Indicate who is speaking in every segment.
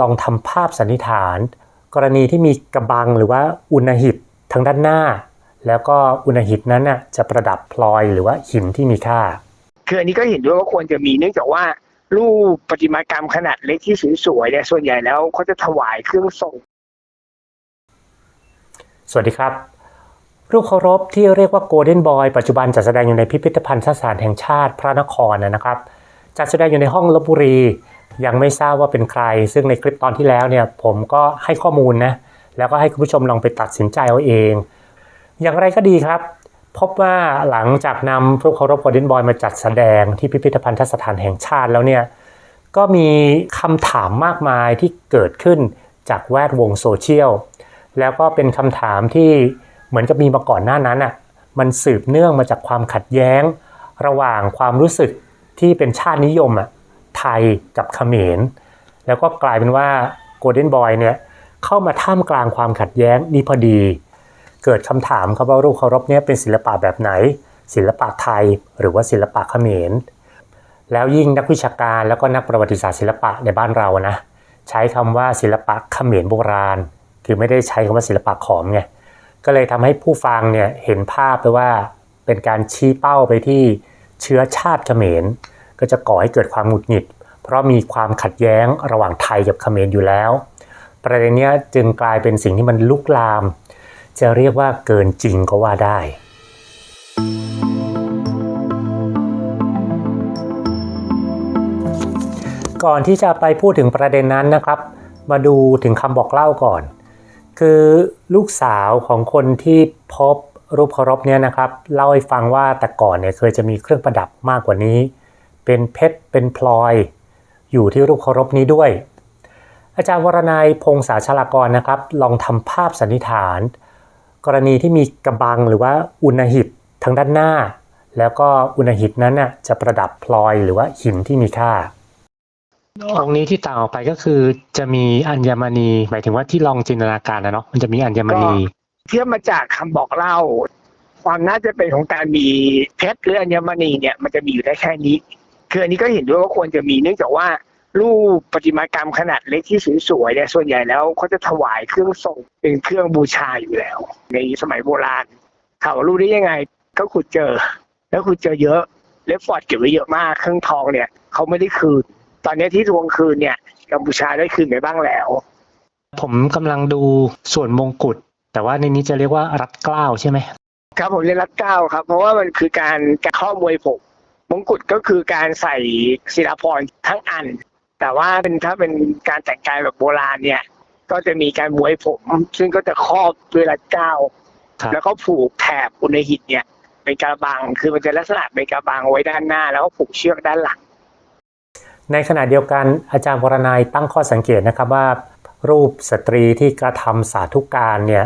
Speaker 1: ลองทำภาพสันนิษฐาน กรณีที่มีกระบังหรือว่าอุณหิตทางด้านหน้า แล้วก็อุณหิตนั้นน่ะจะประดับพลอยหรือว่าหินที่มีค่า
Speaker 2: คืออันนี้ก็เห็นด้วยว่าควรจะมีเนื่องจากว่ารูปประติมากรรมขนาดเล็กที่สวยๆเนี่ยส่วนใหญ่แล้วเขาจะถวายเครื่องทรง
Speaker 1: สวัสดีครับ รูปเคารพที่เรียกว่า Golden Boy ปัจจุบันจัดแสดงอยู่ในพิพิธภัณฑ์สถานแห่งชาติพระนครนะครับจัดแสดงอยู่ในห้องลบบุรี ยังไม่ทราบว่าเป็นใคร ซึ่งในคลิปตอนที่แล้วเนี่ยผมก็ให้ข้อมูลนะแล้วก็ให้คุณผู้ชมลองไปตัดสินใจเอาเอง อย่างไรก็ดีครับ พบว่าหลังจากนำรูปเคารพ Golden Boy มาจัดแสดงที่พิพิธภัณฑ์สถานแห่งชาติแล้วเนี่ยก็มีคำถามมากมายที่เกิดขึ้นจากแวดวงโซเชียลแล้วก็เป็นคำถามที่เหมือนกับมีมาก่อนหน้านั้นอะมันสืบเนื่องมาจากความขัดแย้ง ระหว่างความรู้สึกที่เป็นชาตินิยมอะ ไทยกับเขมร แล้วก็กลายเป็นว่าโกลเด้นบอยเนี่ยเข้ามาท่ามกลางความขัดแย้งนี้พอดี เกิดคำถามครับว่ารูปเคารพเนี่ยเป็นศิลปะแบบไหน ศิลปะไทยหรือว่าศิลปะเขมร แล้วยิ่งนักวิชาการแล้วก็นักประวัติศาสตร์ศิลปะในบ้านเรานะใช้คำว่าศิลปะเขมรโบราณ คือไม่ได้ใช้คำว่าศิลปะขอมไงก็เลยทำให้ผู้ฟังเนี่ยเห็นภาพไปว่าเป็นการชี้เป้าไปที่เชื้อชาติเขมร ก็จะก่อให้เกิดความหงุดหงิด เพราะมีความขัดแย้งระหว่างไทยกับเขมรอยู่แล้ว ประเด็นเนี้ยจึงกลายเป็นสิ่งที่มันลุกลาม จะเรียกว่าเกินจริงก็ว่าได้ก่อนที่จะไปพูดถึงประเด็นนั้นนะครับ มาดูถึงคำบอกเล่าก่อน คือลูกสาวของคนที่พบรูปเคารพเนี่ยนะครับ เล่าให้ฟังว่าแต่ก่อนเนี่ยเคยจะมีเครื่องประดับมากกว่านี้ เป็นเพชร เป็นพลอย อยู่ที่รูปเคารพนี้ด้วย อาจารย์วรนายพงษาชลากรนะครับ ลองทำภาพสันนิษฐาน กรณีที่มีกระบังหรือว่าอุณหิตทางด้านหน้า แล้วก็อุณหิตนั้นน่ะจะประดับพลอยหรือว่าหินที่มีค่าองค์นี้ที่ต่างออกไปก็คือจะมีอัญมณี หมายถึงว่าที่ลองจินตนาการนะเนาะมันจะมีอัญมณี
Speaker 2: เทียบมาจากคำบอกเล่า ความน่าจะเป็นของการมีเพชรหรืออัญมณีเนี่ยมันจะมีอยู่ได้แค่นี้ คืออันนี้ก็เห็นด้วยว่าควรจะมีเนื่องจากว่ารูปประติมากรรมขนาดเล็กที่สวยๆเนี่ยส่วนใหญ่แล้วเขาจะถวายเครื่องทรงเป็นเครื่องบูชาอยู่แล้ว ในสมัยโบราณถามว่ารู้ได้ยังไงก็ขุดเจอ แล้วขุดเจอเยอะเลฟฟอร์ดเก็บไว้เยอะมากเครื่องทองเนี่ยเขาไม่ได้คืน ตอนนี้ที่ทวงคืนเนี่ยกัมพูชาได้คืนไปบ้างแล้ว
Speaker 1: ผมกำลังดูส่วนมงกุฎแต่ว่าในนี้จะเรียกว่ารัดเกล้าใช่ไหม
Speaker 2: ครับผมเรียนรัดเก้าครับ เพราะว่ามันคือการการข้อมวยผม มงกุฎก็คือการใส่ศิลาพรณ์ทั้งอัน แต่ว่าเป็นถ้าเป็นการแต่งกายแบบโบราณเนี่ย ก็จะมีการมวยผม ซึ่งก็จะครอบด้วยรัดเก้า
Speaker 1: ครับ
Speaker 2: แล้วก็ผูกแถบอุณหิตเนี่ยเป็นกระบัง คือมันจะลักษณะเป็นกระบังไว้ด้านหน้า แล้วก็ผูกเชือกด้านหลัง
Speaker 1: ในขณะเดียวกันอาจารย์วรนายตั้งข้อสังเกตนะครับว่า รูปสตรีที่กระทำสาธุการเนี่ย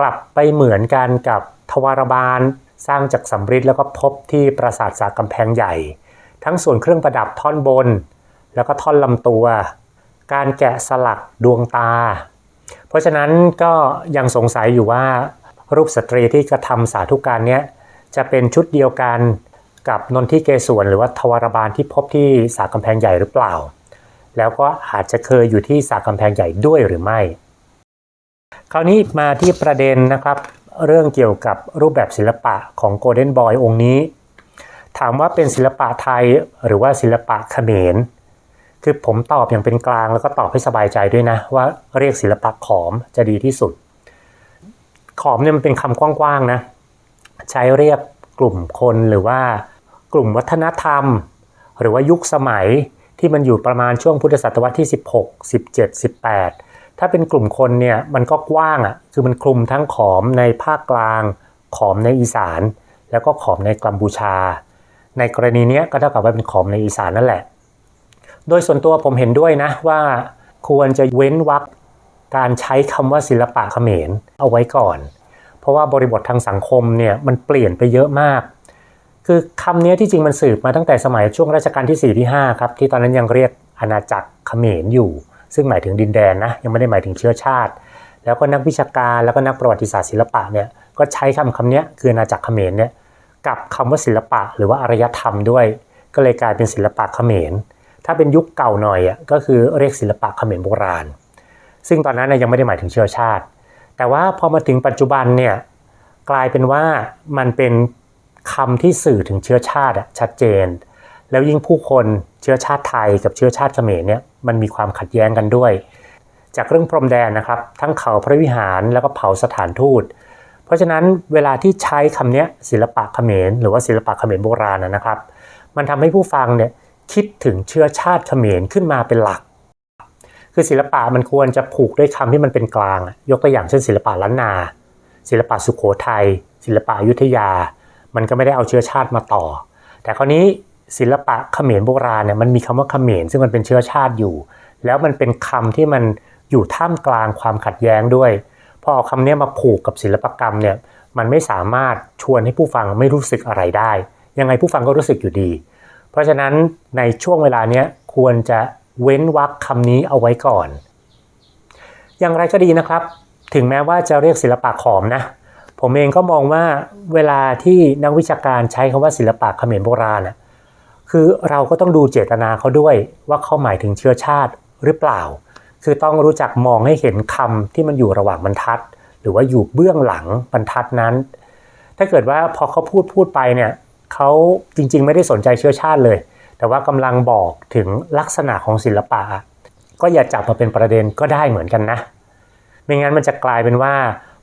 Speaker 1: กลับไปเหมือนกันกับทวารบาล สร้างจากสำริดแล้วก็พบที่ปราสาทสากำแพงใหญ่ ทั้งส่วนเครื่องประดับท่อนบน แล้วก็ท่อนลำตัว การแกะสลักดวงตา เพราะฉะนั้นก็ยังสงสัยอยู่ว่ารูปสตรีที่กระทำสาธุการเนี้ยจะเป็นชุดเดียวกันกับนนทิเกศวรหรือว่าทวารบาลที่พบที่สากำแพงใหญ่หรือเปล่า แล้วก็อาจจะเคยอยู่ที่สากำแพงใหญ่ด้วยหรือไม่ คราวนี้มาที่ประเด็นนะครับ เรื่องเกี่ยวกับรูปแบบศิลปะของโกลเด้นบอยองค์นี้ ถามว่าเป็นศิลปะไทยหรือว่าศิลปะเขมร คือผมตอบอย่างเป็นกลางแล้วก็ตอบให้สบายใจด้วยนะ ว่าเรียกศิลปะขอมจะดีที่สุด ขอมเนี่ยมันเป็นคำกว้างๆนะ ใช้เรียกกลุ่มคนหรือว่ากลุ่มวัฒนธรรม หรือว่ายุคสมัยที่มันอยู่ประมาณช่วงพุทธศตวรรษที่ 16 17 18 ถ้าเป็นกลุ่มคนเนี่ยมันก็กว้างอะคือมันคลุมทั้งขอมในภาคกลาง ขอมในอีสาน แล้วก็ขอมในกัมพูชา ในกรณีเนี้ยก็เท่ากับว่าเป็นขอมในอีสานนั่นแหละ โดยส่วนตัวผมเห็นด้วยนะว่าควรจะเว้นวรรคการใช้คำว่าศิลปะเขมรเอาไว้ก่อน เพราะว่าบริบททางสังคมเนี่ยมันเปลี่ยนไปเยอะมาก คือคำนี้ที่จริงมันสืบมาตั้งแต่สมัยช่วงรัชกาลที่ 4 ที่ 5 ครับ ที่ตอนนั้นยังเรียกอาณาจักรเขมรอยู่ ซึ่งหมายถึงดินแดนนะยังไม่ได้หมายถึงเชื้อชาติ แล้วก็นักวิชาการแล้วก็นักประวัติศาสตร์ศิลปะเนี่ยก็ใช้คำคำนี้คืออาณาจักรเขมรเนี่ยกับคำว่าศิลปะหรือว่าอารยธรรมด้วย ก็เลยกลายเป็นศิลปะเขมร ถ้าเป็นยุคเก่าหน่อยอะก็คือเรียกศิลปะเขมรโบราณ ซึ่งตอนนั้นนะยังไม่ได้หมายถึงเชื้อชาติ แต่ว่าพอมาถึงปัจจุบันเนี่ยกลายเป็นว่ามันเป็นคำที่สื่อถึงเชื้อชาติชัดเจน แล้วยิ่งผู้คนเชื้อชาติไทยกับเชื้อชาติเขมรเนี่ยมันมีความขัดแย้งกันด้วย จากเรื่องพรมแดนนะครับ ทั้งเขาพระวิหารแล้วก็เผาสถานทูต เพราะฉะนั้นเวลาที่ใช้คำเนี้ยศิลปะเขมร หรือว่าศิลปะเขมรโบราณนะครับ มันทำให้ผู้ฟังเนี่ยคิดถึงเชื้อชาติเขมรขึ้นมาเป็นหลัก คือศิลปะมันควรจะผูกด้วยคำที่มันเป็นกลาง ยกตัวอย่างเช่นศิลปะล้านนา ศิลปะสุขโขทัยศิลปะอยุธยา มันก็ไม่ได้เอาเชื้อชาติมาต่อ แต่คราวนี้ ศิลปะเขมรโบราณเนี่ยมันมีคำว่าเขมรซึ่งมันเป็นเชื้อชาติอยู่ แล้วมันเป็นคำที่มันอยู่ท่ามกลางความขัดแย้งด้วย พอเอาคำนี้มาผูกกับศิลปกรรมเนี่ยมันไม่สามารถชวนให้ผู้ฟังไม่รู้สึกอะไรได้ ยังไงผู้ฟังก็รู้สึกอยู่ดี เพราะฉะนั้นในช่วงเวลาเนี้ยควรจะเว้นวรรคคำนี้เอาไว้ก่อน อย่างไรก็ดีนะครับ ถึงแม้ว่าจะเรียกศิลปะขอมนะ ผมเองก็มองว่าเวลาที่นักวิชาการใช้คำว่าศิลปะเขมรโบราณนะ คือเราก็ต้องดูเจตนาเขาด้วยว่าเขาหมายถึงเชื้อชาติหรือเปล่า คือต้องรู้จักมองให้เห็นคำที่มันอยู่ระหว่างบรรทัด หรือว่าอยู่เบื้องหลังบรรทัดนั้น ถ้าเกิดว่าพอเขาพูดพูดไปเนี่ยเขาจริงๆ ไม่ได้สนใจเชื้อชาติเลย แต่ว่ากำลังบอกถึงลักษณะของศิลปะ ก็อย่าจับมาเป็นประเด็นก็ได้เหมือนกันนะ ไม่งั้นมันจะกลายเป็นว่า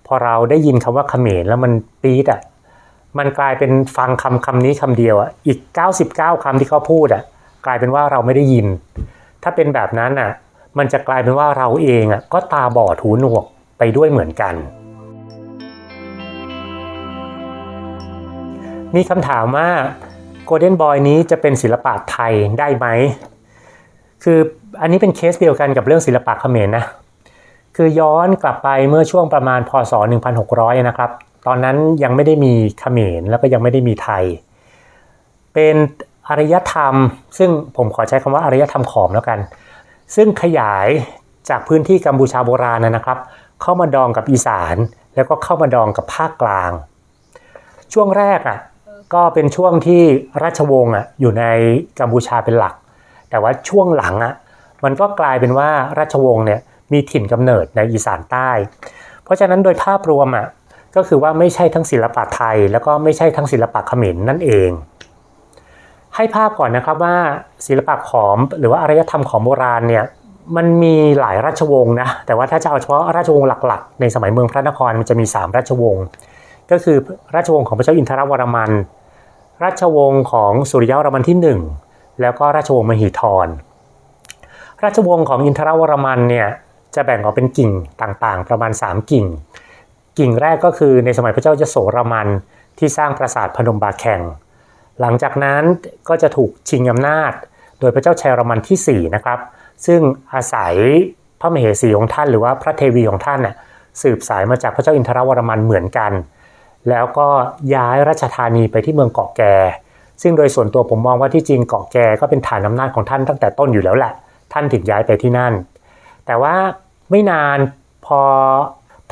Speaker 1: พอเราได้ยินคำว่าเขมรแล้วมันปี๊ดอะ มันกลายเป็นฟังคำคำนี้คำเดียวอะอีก 99คำที่เขาพูดอะกลายเป็นว่าเราไม่ได้ยิน ถ้าเป็นแบบนั้นอะมันจะกลายเป็นว่าเราเองอะก็ตาบอดหูหนวกไปด้วยเหมือนกัน มีคำถามว่าโกลเด้นบอยนี้จะเป็นศิลปะไทยได้ไหม คืออันนี้เป็นเคสเดียวกันกับเรื่องศิลปะเขมรนะ คือย้อนกลับไปเมื่อช่วงประมาณพศ 1600 นะครับ ตอนนั้นยังไม่ได้มีเขมรแล้วก็ยังไม่ได้มีไทย เป็นอารยธรรม ซึ่งผมขอใช้คำว่าอารยธรรมขอมแล้วกัน ซึ่งขยายจากพื้นที่กัมพูชาโบราณนะครับ เข้ามาดองกับอีสาน แล้วก็เข้ามาดองกับภาคกลาง ช่วงแรกอะก็เป็นช่วงที่ราชวงศ์อะอยู่ในกัมพูชาเป็นหลัก แต่ว่าช่วงหลังอะมันก็กลายเป็นว่าราชวงศ์เนี่ยมีถิ่นกำเนิดในอีสานใต้ เพราะฉะนั้นโดยภาพรวมอะ ก็คือว่าไม่ใช่ทั้งศิลปะไทย แล้วก็ไม่ใช่ทั้งศิลปะเขมรนั่นเอง ให้ภาพก่อนนะครับว่าศิลปะขอมหรือว่าอารยธรรมของโบราณเนี่ยมันมีหลายราชวงศ์นะแต่ว่าถ้าจะเอาเฉพาะราชวงศ์หลักๆ ในสมัยเมืองพระนครมันจะมี 3 ราชวงศ์ก็คือราชวงศ์ของพระเจ้าอินทรวรมัน ราชวงศ์ของสุริยะวรมันที่ 1 แล้วก็ราชวงศ์มหิธรราชวงศ์ของอินทรวรมันเนี่ยจะแบ่งออกเป็นกิ่งต่างๆ ประมาณ 3 กิ่ง กิ่งแรกก็คือในสมัยพระเจ้ายโสรมันที่สร้างปราสาทพนมบาแข่ง หลังจากนั้นก็จะถูกชิงอำนาจ โดยพระเจ้าชัยรมันที่4นะครับ ซึ่งอาศัยพระมเหสีของท่านหรือว่าพระเทวีของท่านน่ะสืบสายมาจากพระเจ้าอินทรวรมันเหมือนกัน แล้วก็ย้ายราชธานีไปที่เมืองเกาะแกซึ่งโดยส่วนตัวผมมองว่าที่จริงเกาะแกก็เป็นฐานอำนาจของท่านตั้งแต่ต้นอยู่แล้วแหละ ท่านถึงย้ายไปที่นั่น แต่ว่าไม่นานพอ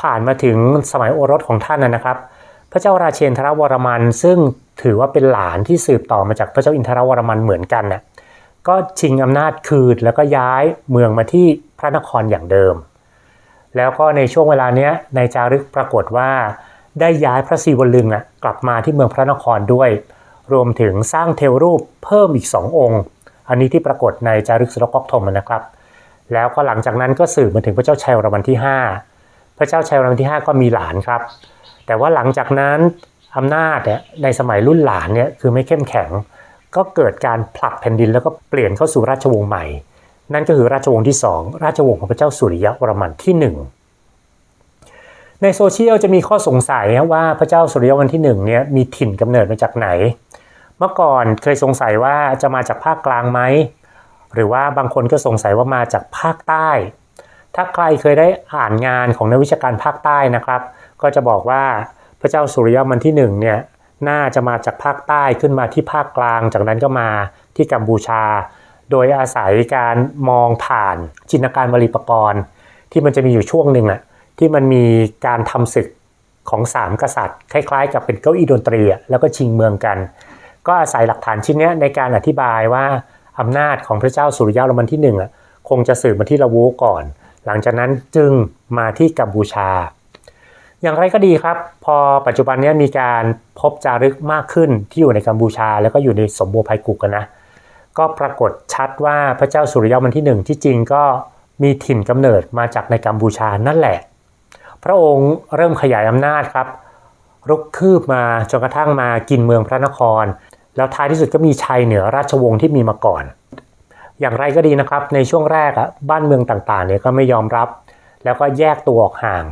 Speaker 1: ผ่านมาถึงสมัยโอรสของท่านนะครับ พระเจ้าราเชนทรวรมัน ซึ่งถือว่าเป็นหลานที่สืบต่อมาจากพระเจ้าอินทรวรมันเหมือนกันน่ะก็ชิงอำนาจคืนแล้วก็ย้ายเมืองมาที่พระนครอย่างเดิม แล้วก็ในช่วงเวลาเนี้ยในจารึกปรากฏว่า ได้ย้ายพระศิวลึงอะกลับมาที่เมืองพระนครด้วย รวมถึงสร้างเทวรูปเพิ่มอีกสององค์ อันนี้ที่ปรากฏในจารึกสุรกอกทมนะครับ แล้วก็หลังจากนั้นก็สืบมาถึงพระเจ้าชัยวรมันที่ 5 พระเจ้าชัยวรมันที่ 5 ก็มีหลานครับ แต่ว่าหลังจากนั้นอำนาจเนี่ยในสมัยรุ่นหลานเนี่ยคือไม่เข้มแข็ง ก็เกิดการผลักแผ่นดินแล้วก็เปลี่ยนเข้าสู่ราชวงศ์ใหม่ นั่นก็คือราชวงศ์ที่ 2 ราชวงศ์ของพระเจ้าสุริยะวรมันที่ 1ในโซเชียลจะมีข้อสงสัยว่าพระเจ้าสุริยวรมันที่1เนี่ยมีถิ่นกำเนิดมาจากไหน เมื่อก่อนเคยสงสัยว่าจะมาจากภาคกลางไหม หรือว่าบางคนก็สงสัยว่ามาจากภาคใต้ ถ้าใครเคยได้อ่านงานของนักวิชาการภาคใต้นะครับ ก็จะบอกว่าพระเจ้าสุริยมันที่หนึ่งเนี่ยน่าจะมาจากภาคใต้ขึ้นมาที่ภาคกลาง จากนั้นก็มาที่กัมพูชา โดยอาศัยการมองผ่านจินตการวลีปกรณ์ ที่มันจะมีอยู่ช่วงหนึ่งอะที่มันมีการทำศึกของสามกษัตริย์ คล้ายๆ กับเป็นเก้าอี้ดนตรีอะแล้วก็ชิงเมืองกัน ก็อาศัยหลักฐานชิ้นเนี้ยในการอธิบายว่าอำนาจของพระเจ้าสุริยะรมันที่หนึ่งอะคงจะสืบมาที่ละวูก่อน หลังจากนั้นจึงมาที่กัมพูชา อย่างไรก็ดีครับ พอปัจจุบันนี้มีการพบจารึกมากขึ้นที่อยู่ในกัมพูชา แล้วก็อยู่ในสมบูรณ์ภัยกุกกันนะ ก็ปรากฏชัดว่าพระเจ้าสุริยะวันที่หนึ่งที่จริงก็มีถิ่นกำเนิดมาจากในกัมพูชานั่นแหละ พระองค์เริ่มขยายอำนาจครับรุกคืบมาจนกระทั่งมากินเมืองพระนคร แล้วท้ายที่สุดก็มีชัยเหนือราชวงศ์ที่มีมาก่อน อย่างไรก็ดีนะครับ ในช่วงแรกอะบ้านเมืองต่างๆเนี่ยก็ไม่ยอมรับ แล้วก็แยกตัวออกห่าง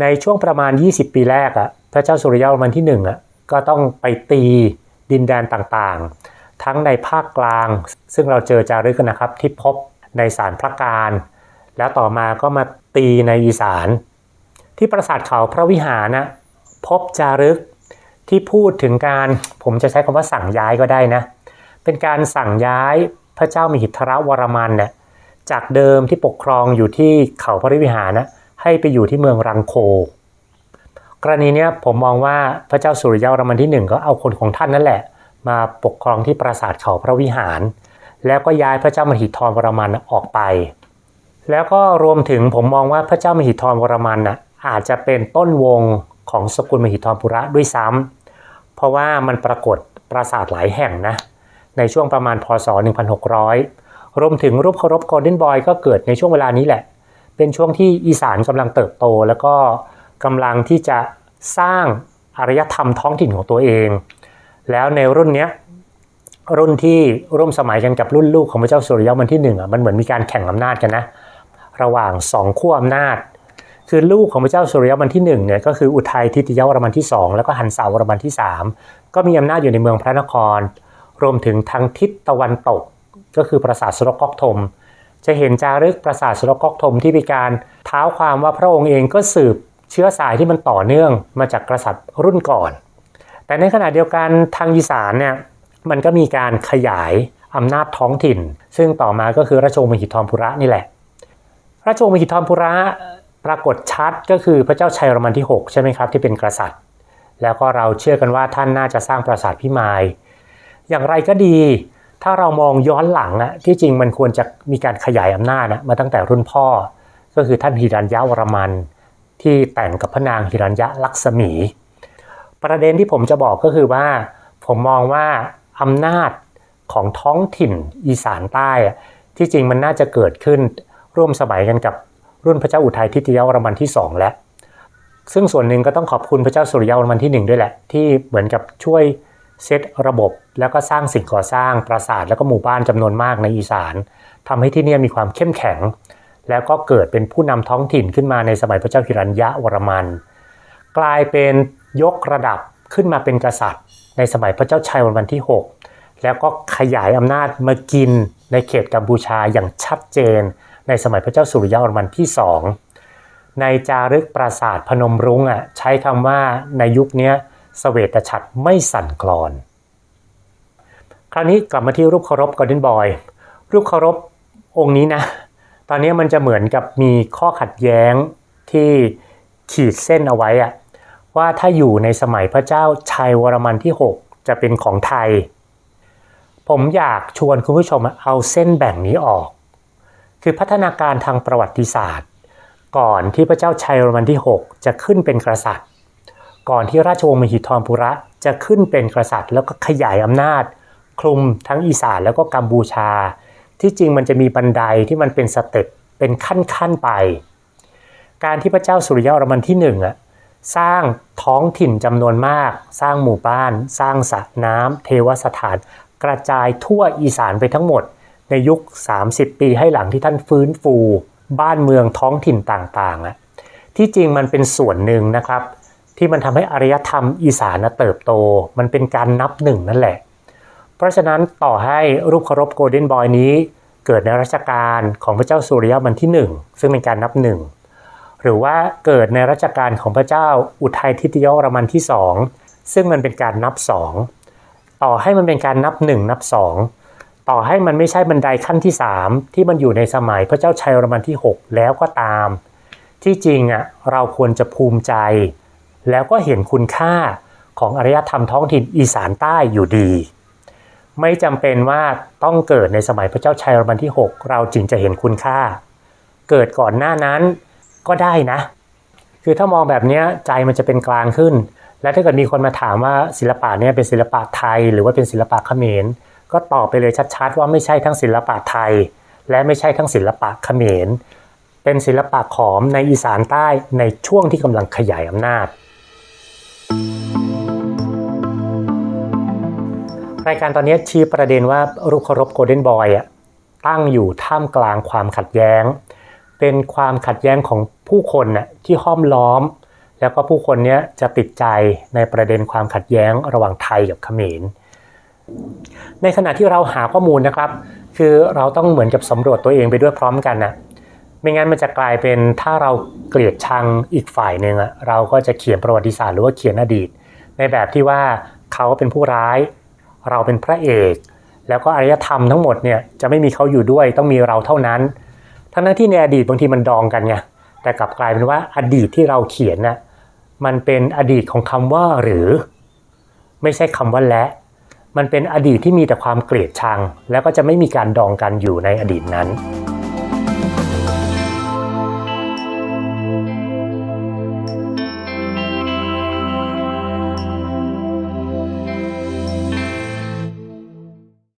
Speaker 1: ในช่วงประมาณ 20 ปีแรกอะพระเจ้าสุริยะวันที่หนึ่งอะก็ต้องไปตีดินแดนต่างๆ ทั้งในภาคกลาง ซึ่งเราเจอจารึกนะครับที่พบในสารพระการ แล้วต่อมาก็มาตีในอีสาน ที่ปราสาทเขาพระวิหารนะพบจารึกที่พูดถึงการผมจะใช้คำว่าสั่งย้ายก็ได้นะ เป็นการสั่งย้าย ระเจ้ามหิทธรวรมันเนี่ยจากเดิมที่ปกครองอยู่ที่เขาพระวิหารนะให้ไปอยู่ที่เมืองรังโค กรณีเนี้ยผมมองว่าพระเจ้าสุริยะวรมันที่หนึ่งก็เอาคนของท่านนั่นแหละ มาปกครองที่ปราสาทเขาพระวิหาร แล้วก็ย้ายพระเจ้ามหิทธรวรมันออกไป แล้วก็รวมถึงผมมองว่าพระเจ้ามหิทธรวรมันน่ะอาจจะเป็นต้นวงของสกุลมหิทธรปุระด้วยซ้ำเพราะว่ามันปรากฏปราสาทหลายแห่งนะ ในช่วงประมาณพศ 1600 รวมถึงรูปเคารพโกลเด้นบอยก็เกิดในช่วงเวลานี้แหละ เป็นช่วงที่อีสานกำลังเติบโต แล้วก็กำลังที่จะสร้างอารยธรรมท้องถิ่นของตัวเอง แล้วในรุ่นนี้รุ่นที่ร่วมสมัยกันกับรุ่นลูกของพระเจ้าสุริยะวันที่หนึ่งอะมันเหมือนมีการแข่งอำนาจกันนะ ระหว่างสองขั้วอำนาจ คือลูกของพระเจ้าสุริยะวันที่หนึ่งเนี่ยก็คืออุทัยทิติยวรมันที่สองแล้วก็หันเสาวรมันที่สามก็มีอำนาจอยู่ในเมืองพระนคร รวมถึงทางทิศตะวันตก ก็คือปราสาทสุรก๊อกธมจะเห็นจารึกปราสาทสุรก๊อกธมที่มีการเท้าความว่าพระองค์เองก็สืบเชื้อสายที่มันต่อเนื่องมาจากกษัตริย์รุ่นก่อน แต่ในขณะเดียวกันทางอีสานเนี่ยมันก็มีการขยายอำนาจท้องถิ่น ซึ่งต่อมาก็คือราชวงศ์มหิธรพุระนี่แหละ ราชวงศ์มหิธรพุระปรากฏชัดก็คือพระเจ้าชัยรมันที่ 6 ใช่ไหมครับ ที่เป็นกษัตริย์ แล้วก็เราเชื่อกันว่าท่านน่าจะสร้างปราสาทพิมาย อย่างไรก็ดี ถ้าเรามองย้อนหลังอะที่จริงมันควรจะมีการขยายอำนาจนะมาตั้งแต่รุ่นพ่อ ก็คือท่านหิรัญยวรมัน ที่แต่งกับพระนางหิรัญยลักษมี ประเด็นที่ผมจะบอกก็คือว่า ผมมองว่าอำนาจของท้องถิ่นอีสานใต้ที่จริงมันน่าจะเกิดขึ้นร่วมสมัยกันกับรุ่นพระเจ้าอุทัยทิติยวรมันที่ 2 แล้ว ซึ่งส่วนหนึ่งก็ต้องขอบคุณพระเจ้าสุริยวรมันที่ 1 ด้วยแหละ ที่เหมือนกับช่วยเซตระบบ แล้วก็สร้างสิ่งก่อสร้างปราสาทแล้วก็หมู่บ้านจำนวนมากในอีสานทำให้ที่นี่มีความเข้มแข็ง แล้วก็เกิดเป็นผู้นำท้องถิ่นขึ้นมาในสมัยพระเจ้าหิรัญยวรมัน กลายเป็นยกระดับขึ้นมาเป็นกษัตริย์ ในสมัยพระเจ้าชัยวรมันที่ 6 แล้วก็ขยายอำนาจมากินในเขตกัมพูชาอย่างชัดเจน ในสมัยพระเจ้าสุริยวรมันที่2ในจารึกปราสาทพนมรุ้งอะใช้คำว่าในยุคนี้สเวตฉัตรไม่สั่นคลอน คราวนี้กลับมาที่รูปเคารพกอร์เดนบอยรูปเคารพองค์นี้นะ ตอนนี้มันจะเหมือนกับมีข้อขัดแย้งที่ขีดเส้นเอาไว้อะว่าถ้าอยู่ในสมัยพระเจ้าชัยวรมันที่ 6 จะเป็นของไทย ผมอยากชวนคุณผู้ชมเอาเส้นแบ่งนี้ออก คือพัฒนาการทางประวัติศาสตร์ ก่อนที่พระเจ้าชัยวรมันที่ 6 จะขึ้นเป็นกษัตริย์ ก่อนที่ราชวงศ์มหิธรปุระจะขึ้นเป็นกษัตริย์ แล้วก็ขยายอำนาจ คลุมทั้งอีสานแล้วก็กัมพูชา ที่จริงมันจะมีบันไดที่มันเป็นสเต็ปเป็นขั้นๆไป การที่พระเจ้าสุริยะรมันที่หนึ่งอะสร้างท้องถิ่นจำนวนมาก สร้างหมู่บ้าน สร้างสระน้ำเทวสถาน กระจายทั่วอีสานไปทั้งหมด ในยุค 30 ปีให้หลังที่ท่านฟื้นฟู บ้านเมืองท้องถิ่นต่างๆอะที่จริงมันเป็นส่วนหนึ่งนะครับ ที่มันทำให้อารยธรรมอีสานเติบโต มันเป็นการนับหนึ่งนั่นแหละ ราะฉะนั้นต่อให้รูปเคารพโกลเด้นบอยนี้ เกิดในรัชกาลของพระเจ้าสุริยมันที่หนึ่งซึ่งเป็นการนับหนึ่งหรือว่าเกิดในรัชกาลของพระเจ้าอุทัยทิติยรมันที่สองซึ่งมันเป็นการนับสองต่อให้มันเป็นการนับหนึ่งนับสองต่อให้มันไม่ใช่บันไดขั้นที่สามที่มันอยู่ในสมัยพระเจ้าชัยรมันที่หกแล้วก็ตาม ที่จริงอะเราควรจะภูมิใจ แล้วก็เห็นคุณค่าของอารยธรรมท้องถิ่นอีสานใต้อยู่ดี ไม่จำเป็นว่าต้องเกิดในสมัยพระเจ้าชัยรมันที่ 6 เราจึงจะเห็นคุณค่า เกิดก่อนหน้านั้นก็ได้นะ คือถ้ามองแบบนี้ใจมันจะเป็นกลางขึ้น และถ้าเกิดมีคนมาถามว่าศิลปะเนี่ยเป็นศิลปะไทย หรือว่าเป็นศิลปะเขมร ก็ตอบไปเลยชัดๆ ว่าไม่ใช่ทั้งศิลปะไทย และไม่ใช่ทั้งศิลปะเขมร เป็นศิลปะขอมในอีสานใต้ในช่วงที่กำลังขยายอำนาจ รายการตอนนี้ชี้ประเด็นว่ารูปเคารพโกลเด้นบอยอะตั้งอยู่ท่ามกลางความขัดแย้ง เป็นความขัดแย้งของผู้คนน่ะที่ห้อมล้อม แล้วก็ผู้คนเนี้ยจะติดใจในประเด็นความขัดแย้งระหว่างไทยกับเขมร ในขณะที่เราหาข้อมูลนะครับ คือเราต้องเหมือนกับสำรวจตัวเองไปด้วยพร้อมกันนะไม่งั้นมันจะกลายเป็นถ้าเราเกลียดชังอีกฝ่ายหนึ่งเราก็จะเขียนประวัติศาสตร์หรือว่าเขียนอดีต ในแบบที่ว่าเขาเป็นผู้ร้าย เราเป็นพระเอก แล้วก็อารยธรรมทั้งหมดเนี่ยจะไม่มีเขาอยู่ด้วยต้องมีเราเท่านั้น ทั้งนั้นที่ในอดีตบางทีมันดองกันไงแต่กลับกลายเป็นว่าอดีตที่เราเขียนน่ะมันเป็นอดีตของคำว่าหรือ ไม่ใช่คำว่าและ มันเป็นอดีตที่มีแต่ความเกลียดชัง แล้วก็จะไม่มีการดองกันอยู่ในอดีตนั้น